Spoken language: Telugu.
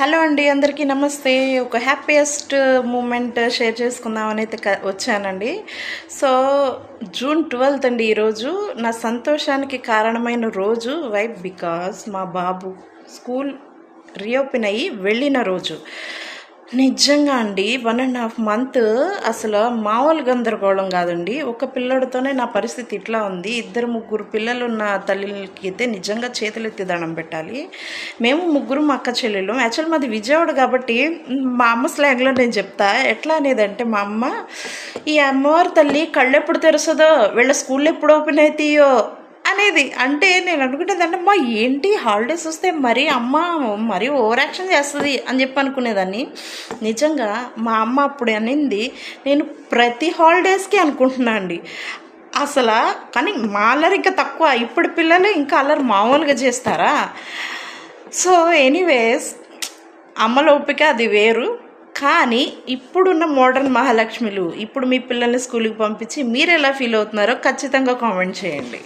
హలో అండి అందరికీ నమస్తే. ఒక హ్యాపీయెస్ట్ మూమెంట్ షేర్ చేసుకుందామని అయితే క- వచ్చానండి. సో జూన్ ట్వెల్త్ అండి ఈరోజు. నా సంతోషానికి కారణమైన రోజు వై బికాస్ మా బాబు స్కూల్ రీఓపెన్ అయ్యి వెళ్ళిన రోజు. నిజంగా అండి వన్ అండ్ హాఫ్ మంత్ అసలు మామూలు గందరగోళం కాదండి. ఒక పిల్లడితోనే నా పరిస్థితి ఇట్లా ఉంది. ఇద్దరు ముగ్గురు పిల్లలు ఉన్న తల్లికి అయితే నిజంగా చేతులెత్తి దండం పెట్టాలి. మేము ముగ్గురు మా అక్క చెల్లెలు యాక్చువల్ మాది విజయవాడ కాబట్టి మా అమ్మ స్లాంగ్లో నేను చెప్తా. ఎట్లా అనేదంటే మా అమ్మ ఈ అమ్మవారి తల్లి కళ్ళు ఎప్పుడు తెరుస్తుందో? వీళ్ళ స్కూల్ ఎప్పుడు ఓపెన్ అవుతాయో అనేది అంటే నేను అనుకునేదంటే మా ఏంటి హాలిడేస్ వస్తే మరీ అమ్మ మరీ ఓవర్ యాక్షన్ చేస్తుంది? అని చెప్పి అనుకునేదాన్ని. నిజంగా మా అమ్మ అప్పుడు అనింది నేను ప్రతి హాలిడేస్కి అనుకుంటున్నా అండి. అసలు కానీ మా అల్లరి ఇంకా తక్కువ. ఇప్పుడు పిల్లలు ఇంకా అల్లరి మామూలుగా చేస్తారా? సో ఎనీవేస్ అమ్మల ఓపిక అది వేరు. కానీ ఇప్పుడున్న మోడర్న్ మహాలక్ష్మిలు ఇప్పుడు మీ పిల్లల్ని స్కూల్కి పంపించి మీరు ఎలా ఫీల్ అవుతున్నారో ఖచ్చితంగా కామెంట్ చేయండి.